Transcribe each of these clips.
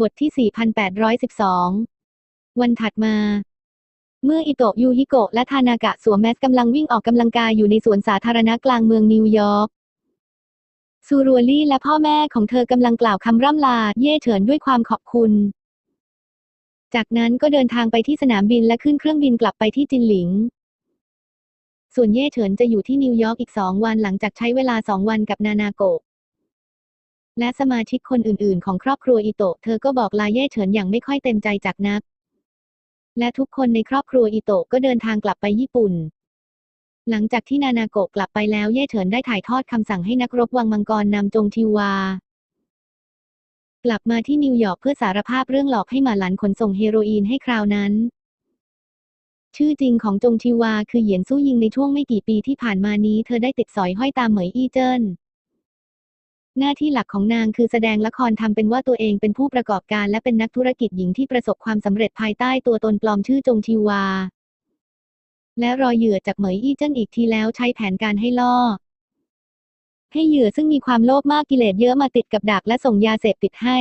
บทที่ 4,812 วันถัดมา เมื่ออิโตะยูฮิโกะและทานากะสวมแมสกำลังวิ่งออกกำลังกายอยู่ในสวนสาธารณะกลางเมืองนิวยอร์กซูรัวลี่และพ่อแม่ของเธอกำลังกล่าวคำร่ำลาเย่เฉินด้วยความขอบคุณ จากนั้นก็เดินทางไปที่สนามบินและขึ้นเครื่องบินกลับไปที่จินหลิง ส่วนเย่เฉินจะอยู่ที่นิวยอร์กอีกสองวันหลังจากใช้เวลาสองวันกับนานาโกะ และสมาชิกคนอื่นๆ ของครอบครัวอิโตะเธอก็บอกลาเย่เฉินอย่างไม่ค่อยเต็มใจจากนัก และทุกคนในครอบครัวอิโตะก็เดินทางกลับไปญี่ปุ่น หลังจากที่นานาโกะกลับไปแล้วเย่เฉินได้ถ่ายทอดคำสั่งให้นักรบวังมังกรนำจงทิวา กลับมาที่นิวยอร์กเพื่อสารภาพเรื่องหลอกให้มาหลันขนส่งเฮโรอีนให้คราวนั้นชื่อจริงของจงทิวาคือเหยียนสู้ยิงในช่วงไม่กี่ปีที่ผ่านมานี้เธอได้ติดสอยห้อยตามเหมยอี้เจิ้น หน้าที่หลักของนางคือแสดงละครทำเป็นว่าตัวเองเป็นผู้ประกอบการและเป็นนักธุรกิจหญิงที่ประสบความสำเร็จภายใต้ตัวตนปลอมชื่อจงทิวา และรอเหยื่อจากเหมยอี้เจิ้นอีกทีแล้วใช้แผนการให้ล่อ ให้เหยื่อซึ่งมีความโลภมากกิเลสเยอะมาติดกับดักและส่งยาเสพติดให้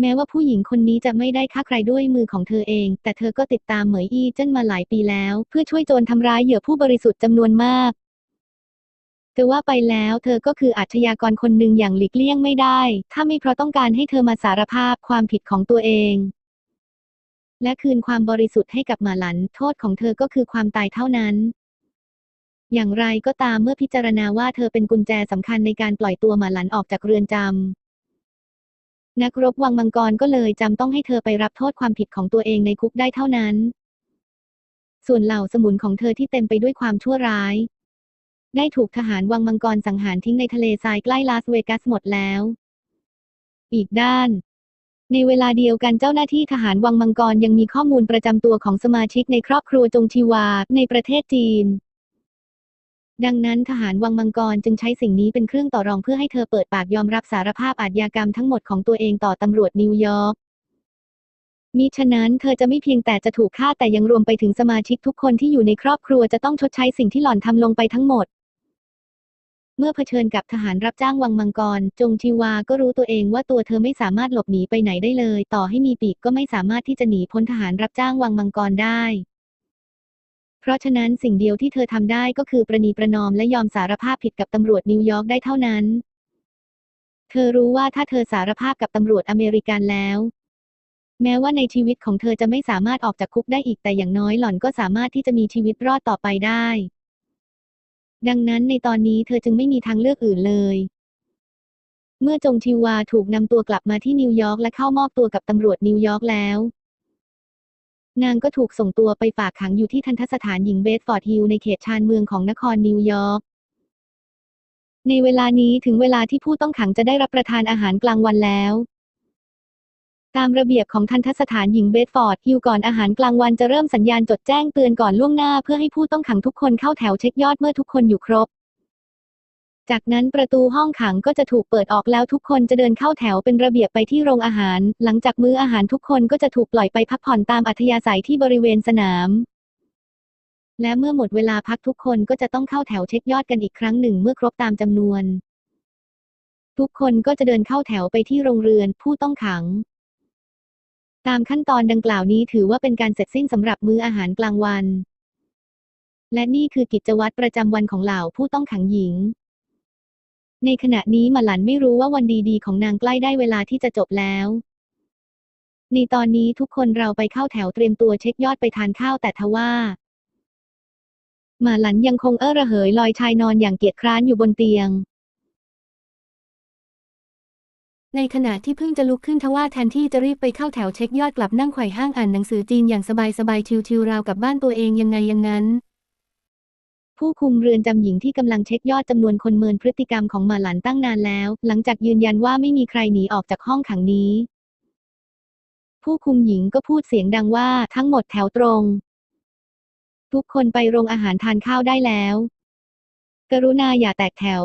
แม้ว่าผู้หญิงคนนี้จะไม่ได้ฆ่าใครด้วยมือของเธอเอง แต่เธอก็ติดตามเหมยอี้เจิ้นมาหลายปีแล้ว เพื่อช่วยโจรทำร้ายเหยื่อผู้บริสุทธิ์จำนวนมาก แต่ว่าไปแล้วเธอก็คืออาชญากรคนหนึ่งอย่างหลีกเลี่ยงไม่ได้ ถ้าไม่เพราะต้องการให้เธอมาสารภาพความผิดของตัวเอง และคืนความบริสุทธิ์ให้กับหมาหลัน โทษของเธอก็คือความตายเท่านั้น อย่างไรก็ตามเมื่อพิจารณาว่าเธอเป็นกุญแจสำคัญในการปล่อยตัวหมาหลันออกจากเรือนจำนักรบวังมังกรก็เลยจำต้องให้เธอไปรับโทษความผิดของตัวเองในคุกได้เท่านั้นส่วนเหล่าสมุนของเธอที่เต็มไปด้วยความชั่วร้าย ได้ถูกทหารวังมังกรสังหารทิ้งในทะเลทรายใกล้ลาสเวกัสหมดแล้ว อีกด้าน ในเวลาเดียวกันเจ้าหน้าที่ทหารวังมังกรยังมีข้อมูลประจำตัวของสมาชิกในครอบครัวจงชีวาในประเทศจีน ดังนั้นทหารวังมังกรจึงใช้สิ่งนี้เป็นเครื่องต่อรองเพื่อให้เธอเปิดปากยอมรับสารภาพอาชญากรรมทั้งหมดของตัวเองต่อตำรวจนิวยอร์กมิฉะนั้นเธอจะไม่เพียงแต่จะถูกฆ่าแต่ยังรวมไปถึงสมาชิกทุกคนที่อยู่ในครอบครัวจะต้องชดใช้สิ่งที่หล่อนทำลงไปทั้งหมด มื่อเผชิญกับทหารรับจ้างวังมังกร จงชีวาก็รู้ตัวเองว่าตัวเธอไม่สามารถหลบหนีไปไหนได้เลย ต่อให้มีปีกก็ไม่สามารถที่จะหนีพ้นทหารรับจ้างวังมังกรได้ เพราะฉะนั้นสิ่งเดียวที่เธอทำได้ก็คือประนีประนอมและยอมสารภาพผิดกับตำรวจนิวยอร์กได้เท่านั้น เธอรู้ว่าถ้าเธอสารภาพกับตำรวจอเมริกันแล้วแม้ว่าในชีวิตของเธอจะไม่สามารถออกจากคุกได้อีกแต่อย่างน้อยหล่อนก็สามารถที่จะมีชีวิตรอดต่อไปได้ ดังนั้นในตอนนี้เธอจึงไม่มีทางเลือกอื่นเลย เมื่อจงทิวาถูกนำตัวกลับมาที่นิวยอร์กและเข้ามอบตัวกับตำรวจนิวยอร์กแล้ว นางก็ถูกส่งตัวไปฝากขังอยู่ที่ทันทสถานหญิงเบสฟอร์ดฮิลล์ในเขตชานเมืองของนครนิวยอร์กในเวลานี้ถึงเวลาที่ผู้ต้องขังจะได้รับประทานอาหารกลางวันแล้ว ตามระเบียบของทันทสถานหญิงเบสฟอร์ดฮิลล์ก่อนอาหารกลางวันจะเริ่มสัญญาณจดแจ้งเตือนก่อนล่วงหน้าเพื่อให้ผู้ต้องขังทุกคนเข้าแถวเช็คยอดเมื่อทุกคนอยู่ครบ จากนั้นประตูห้องขังก็จะถูกเปิดออกแล้วทุกคนจะเดินเข้าแถวเป็นระเบียบไปที่โรงอาหาร หลังจากมื้ออาหารทุกคนก็จะถูกปล่อยไปพักผ่อนตามอัธยาศัยที่บริเวณสนาม และเมื่อหมดเวลาพักทุกคนก็จะต้องเข้าแถวเช็คยอดกันอีกครั้งหนึ่งเมื่อครบตามจำนวน ทุกคนก็จะเดินเข้าแถวไปที่โรงเรือนผู้ต้องขัง ตามขั้นตอนดังกล่าวนี้ถือว่าเป็นการเสร็จสิ้นสำหรับมื้ออาหารกลางวัน และนี่คือกิจวัตรประจำวันของเหล่าผู้ต้องขังหญิง ในขณะนี้มาหลันไม่รู้ว่าวันดีๆ ของนางใกล้ได้เวลาที่จะจบแล้ว ในตอนนี้ทุกคนเราไปเข้าแถวเตรียมตัวเช็คยอดไปทานข้าวแต่ทว่ามาหลันยังคงเอ้อระเหยลอยชายนอนอย่างเกียจคร้านอยู่บนเตียง ในขณะที่เพิ่งจะลุกขึ้นทว่าแทนที่จะรีบไปเข้าแถวเช็คยอดกลับนั่งไขว่ห้างอ่านหนังสือจีนอย่างสบายๆชิวๆราวกับบ้านตัวเองยังไงอย่างนั้น ผู้คุมเรือนจำหญิงที่กำลังเช็คยอดจำนวนคนเมินพฤติกรรมของหมาหลันตั้งนานแล้ว หลังจากยืนยันว่าไม่มีใครหนีออกจากห้องขังนี้ ผู้คุมหญิงก็พูดเสียงดังว่าทั้งหมดแถวตรง ทุกคนไปโรงอาหารทานข้าวได้แล้ว กรุณาอย่าแตกแถว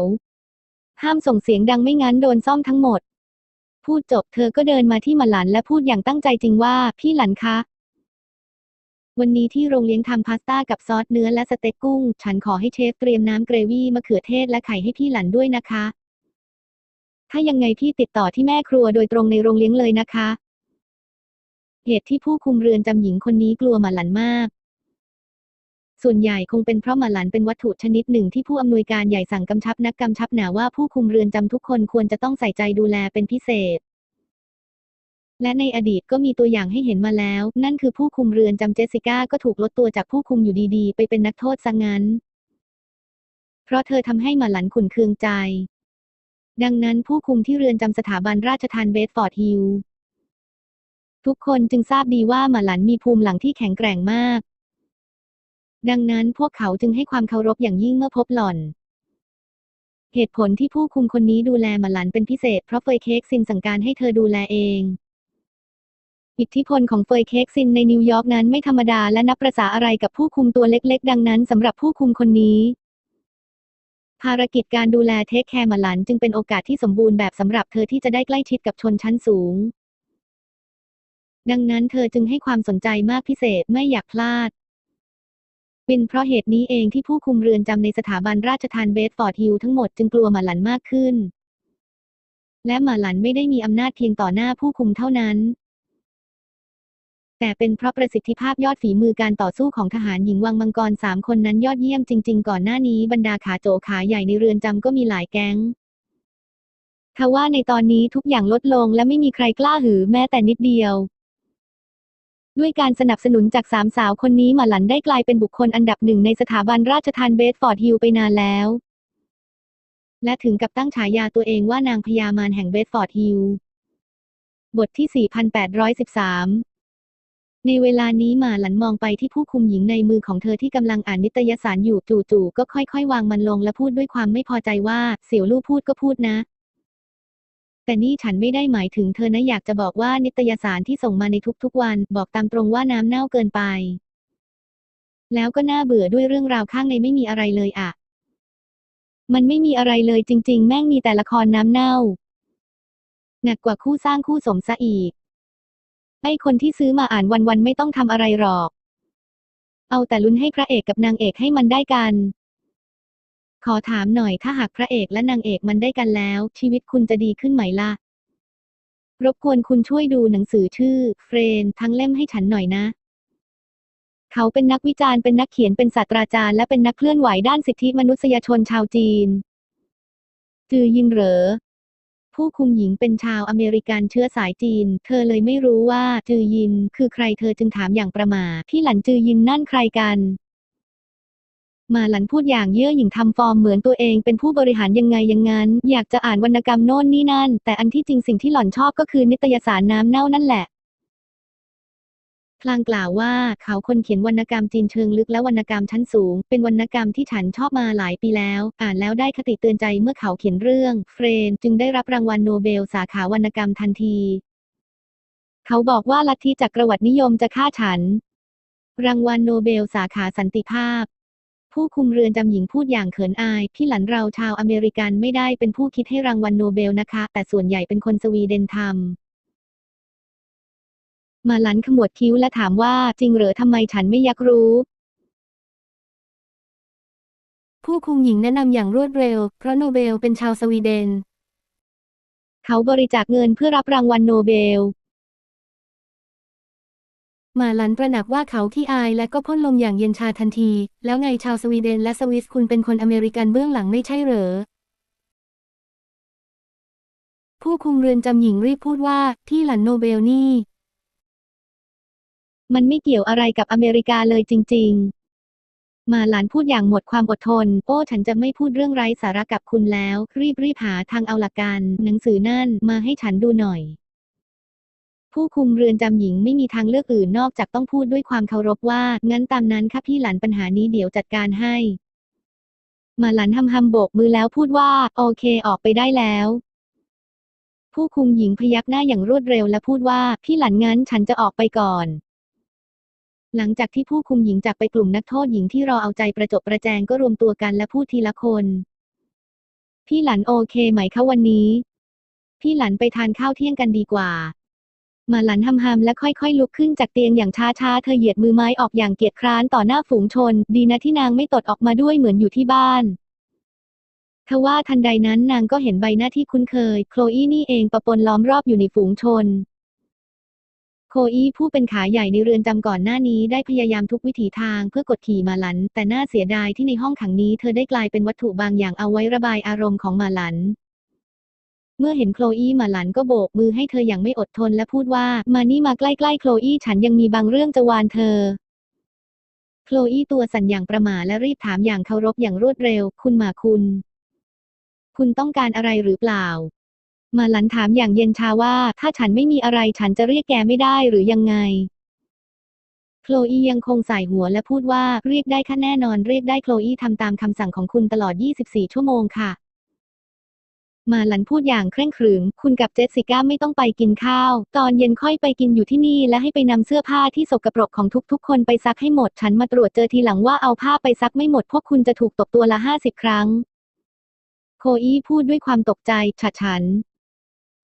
ห้ามส่งเสียงดังไม่งั้นโดนซ่อมทั้งหมด พูดจบ เธอก็เดินมาที่หมาหลันและพูดอย่างตั้งใจจริงว่า พี่หลันคะ วันนี้ที่โรงเลี้ยงทำพาสต้ากับซอสเนื้อและสเต็กกุ้ง ฉันขอให้เชฟเตรียมน้ำเกรวี่มะเขือเทศและไข่ให้พี่หลันด้วยนะคะ ถ้ายังไงพี่ติดต่อที่แม่ครัวโดยตรงในโรงเลี้ยงเลยนะคะ เหตุที่ผู้คุมเรือนจำหญิงคนนี้กลัวหมาหลันมาก ส่วนใหญ่คงเป็นเพราะหมาหลันเป็นวัตถุชนิดหนึ่งที่ผู้อำนวยการใหญ่สั่งกำชับนักกำชับหนาว่าผู้คุมเรือนจำทุกคนควรจะต้องใส่ใจดูแลเป็นพิเศษ และในอดีตก็มีตัวอย่างให้เห็นมาแล้ว นั่นคือผู้คุมเรือนจำเจสสิก้าก็ถูกลดตัวจากผู้คุมอยู่ดีๆ ไปเป็นนักโทษซะงั้น เพราะเธอทำให้หมาหลันขุนเคืองใจ ดังนั้นผู้คุมที่เรือนจำสถาบันราชทานเบสฟอร์ดฮิลทุกคนจึงทราบดีว่าหมาหลันมีภูมิหลังที่แข็งแกร่งมาก ดังนั้นพวกเขาจึงให้ความเคารพอย่างยิ่งเมื่อพบหล่อน เหตุผลที่ผู้คุมคนนี้ดูแลมาหลันเป็นพิเศษเพราะเฟยเค้กซินสั่งการให้เธอดูแลเอง อิทธิพลของเฟยเค้กซินในนิวยอร์กนั้นไม่ธรรมดาและนับประษาอะไรกับผู้คุมตัวเล็ก ๆ ดังนั้นสำหรับผู้คุมคนนี้ภารกิจการดูแลเทคแคร์มาหลันจึงเป็นโอกาสที่สมบูรณ์แบบสำหรับเธอที่จะได้ใกล้ชิดกับชนชั้นสูง ดังนั้นเธอจึงให้ความสนใจมากพิเศษไม่อยากพลาด เป็นเพราะเหตุนี้เองที่ผู้คุมเรือนจำในสถาบันราชทานเบสฟอร์ดฮิลทั้งหมดจึงกลัวหมาหลันมากขึ้น และหมาหลันไม่ได้มีอำนาจเพียงต่อหน้าผู้คุมเท่านั้น แต่เป็นเพราะประสิทธิภาพยอดฝีมือการต่อสู้ของทหารหญิงวังมังกรสามคนนั้นยอดเยี่ยมจริง ๆ ก่อนหน้านี้บรรดาขาโจขาใหญ่ในเรือนจำก็มีหลายแก๊งทว่าในตอนนี้ทุกอย่างลดลงและไม่มีใครกล้าหือแม้แต่นิดเดียว ด้วยการสนับสนุนจากสามสาวคนนี้หมาหลันได้กลายเป็นบุคคลอันดับหนึ่งในสถาบันราชทานเบสฟอร์ดฮิลไปนานแล้ว และถึงกับตั้งฉายาตัวเองว่านางพญามารแห่งเบสฟอร์ดฮิลบทที่ 4813 ในเวลานี้มาหลันมองไปที่ผู้คุมหญิงในมือของเธอที่กำลังอ่านนิตยสารอยู่จู่ๆก็ค่อยๆ วางมันลงและพูดด้วยความไม่พอใจว่า เสี่ยวลู่พูดก็พูดนะ แต่นี่ฉันไม่ได้หมายถึงเธอนะอยากจะบอกว่านิตยสารที่ส่งมาในทุกๆวัน บอกตามตรงว่าน้ำเน่าเกินไป แล้วก็น่าเบื่อด้วยเรื่องราวข้างในไม่มีอะไรเลยอะมันไม่มีอะไรเลยจริง ๆ แม่งมีแต่ละครน้ำเน่า หนักกว่าคู่สร้างคู่สมซะอีก ไอคนที่ซื้อมาอ่านวันๆไม่ต้องทำอะไรหรอก เอาแต่ลุ้นให้พระเอกกับนางเอกให้มันได้กัน ขอถามหน่อยถ้าหากพระเอกและนางเอกมันได้กันแล้ว ชีวิตคุณจะดีขึ้นไหมล่ะ รบกวนคุณช่วยดูหนังสือชื่อ เฟรนทั้งเล่มให้ฉันหน่อยนะ เขาเป็นนักวิจารณ์เป็นนักเขียนเป็นศาสตราจารย์และเป็นนักเคลื่อนไหวด้านสิทธิมนุษยชนชาวจีน จือยินเหรอ ผู้คุมหญิงเป็นชาวอเมริกันเชื้อสายจีน เธอเลยไม่รู้ว่าจือยิน คือใครเธอจึงถามอย่างประม่าพี่หลันจือยินนั่นใครกัน มาหลันพูดอย่างเย่อหยิ่งทำฟอร์มเหมือนตัวเองเป็นผู้บริหารยังไงยังงั้น อยากจะอ่านวรรณกรรมโน่นนี่นั่น แต่อันที่จริงสิ่งที่หล่อนชอบก็คือนิตยสารน้ำเน่านั่นแหละพลางกล่าวว่าเขาคนเขียนวรรณกรรมจีนเชิงลึกและวรรณกรรมชั้นสูง เป็นวรรณกรรมที่ฉันชอบมาหลายปีแล้ว อ่านแล้วได้คติเตือนใจเมื่อเขาเขียนเรื่อง เฟรน จึงได้รับรางวัลโนเบลสาขาวรรณกรรมทันที เขาบอกว่าลัทธิจักรวรรดินิยมจะฆ่าฉัน รางวัลโนเบลสาขาสันติภาพ ผู้คุมเรือนจำหญิงพูดอย่างเขินอาย พี่หลันเราชาวอเมริกันไม่ได้เป็นผู้คิดให้รางวัลโนเบลนะคะ แต่ส่วนใหญ่เป็นคนสวีเดนทำมาหลันขมวดคิ้วและถามว่าจริงเหรอทำไมฉันไม่อยากรู้ ผู้คุมหญิงแนะนำอย่างรวดเร็ว เพราะโนเบลเป็นชาวสวีเดน เขาบริจาคเงินเพื่อรับรางวัลโนเบลห มาหลันประหนักว่าเขาขี้อายและก็พ่นลมอย่างเย็นชาทันที แล้วไงชาวสวีเดนและสวิสคุณเป็นคนอเมริกันเบื้องหลังไม่ใช่เหรอ ผู้คุมเรือนจำหญิงรีบพูดว่าที่หลันโนเบลนี่ มันไม่เกี่ยวอะไรกับอเมริกาเลยจริง ๆ มาหลานพูดอย่างหมดความอดทน โอ้ฉันจะไม่พูดเรื่องไร้สาระกับคุณแล้ว รีบรีบหาทางเอาหลักการ หนังสือนั่นมาให้ฉันดูหน่อย ผู้คุมเรือนจำหญิงไม่มีทางเลือกอื่นนอกจากต้องพูดด้วยความเคารพว่า งั้นตามนั้นค่ะพี่หลันปัญหานี้เดี๋ยวจัดการให้ มาหลันทำฮัมโบกมือแล้วพูดว่า โอเคออกไปได้แล้ว ผู้คุมหญิงพยักหน้าอย่างรวดเร็วและพูดว่า พี่หลันงั้นฉันจะออกไปก่อนหลังจากที่ผู้คุมหญิงจากไปกลุ่มนักโทษหญิงที่รอเอาใจประจบประแจงก็รวมตัวกันและพูดทีละคน พี่หลันโอเคไหมคะวันนี้ พี่หลันไปทานข้าวเที่ยงกันดีกว่า มาหลันหำหำและค่อยๆ ลุกขึ้นจากเตียงอย่างช้าๆ เธอเหยียดมือไม้ออกอย่างเกียจคร้านต่อหน้าฝูงชน ดีนะที่นางไม่ตดออกมาด้วยเหมือนอยู่ที่บ้านทว่าทันใดนั้นนางก็เห็นใบหน้าที่คุ้นเคย โคลอีนี่เองประปนล้อมรอบอยู่ในฝูงชน โคอีผู้เป็นขาใหญ่ในเรือนจำก่อนหน้านี้ได้พยายามทุกวิถีทางเพื่อกดขี่มาหลัน แต่น่าเสียดายที่ในห้องขังนี้เธอได้กลายเป็นวัตถุบางอย่างเอาไว้ระบายอารมณ์ของมาหลัน เมื่อเห็นโคลอีมาหลันก็โบกมือให้เธออย่างไม่อดทนและพูดว่า มานี่มาใกล้ๆโคลอีฉันยังมีบางเรื่องจะวานเธอ โคลอีตัวสั่นอย่างประหม่าและรีบถามอย่างเคารพอย่างรวดเร็ว คุณมาคุณ คุณต้องการอะไรหรือเปล่า มาหลันถามอย่างเย็นชาว่า ถ้าฉันไม่มีอะไรฉันจะเรียกแกไม่ได้หรือยังไงโคลอียังคงใส่หัวและพูดว่าเรียกได้ค่ะแน่นอนเรียกได้โคลอีทำตามคำสั่งของคุณตลอด 24 ชั่วโมงค่ะ มาหลันพูดอย่างเคร่งขรึม คุณกับเจสสิก้าไม่ต้องไปกินข้าว ตอนเย็นค่อยไปกินอยู่ที่นี่และให้ไปนำเสื้อผ้าที่สกปรกของทุกๆ คนไปซักให้หมด ฉันมาตรวจเจอทีหลังว่าเอาผ้าไปซักไม่หมด พวกคุณจะถูกตบตัวละ50ครั้ง โคอี้พูดด้วยความตกใจฉัดฉัน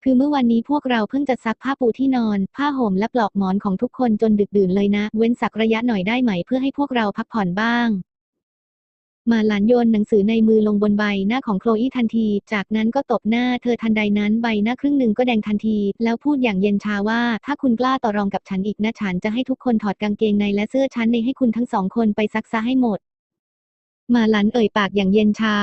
คือเมื่อวันนี้พวกเราเพิ่งจะซักผ้าปูที่นอน ผ้าห่มและปลอกหมอนของทุกคนจนดึกดื่นเลยนะ เว้นสักระยะหน่อยได้ไหมเพื่อให้พวกเราพักผ่อนบ้าง มาหลานโยนหนังสือในมือลงบนใบหน้าของโคลอีทันที จากนั้นก็ตบหน้าเธอทันใดนั้นใบหน้าครึ่งหนึ่งก็แดงทันที แล้วพูดอย่างเย็นชาว่า ถ้าคุณกล้าต่อรองกับฉันอีกนะฉันจะให้ทุกคนถอดกางเกงในและเสื้อชั้นในให้คุณทั้งสองคนไปซักซะให้หมด มาหลันเอ่ยปากอย่างเย็นชา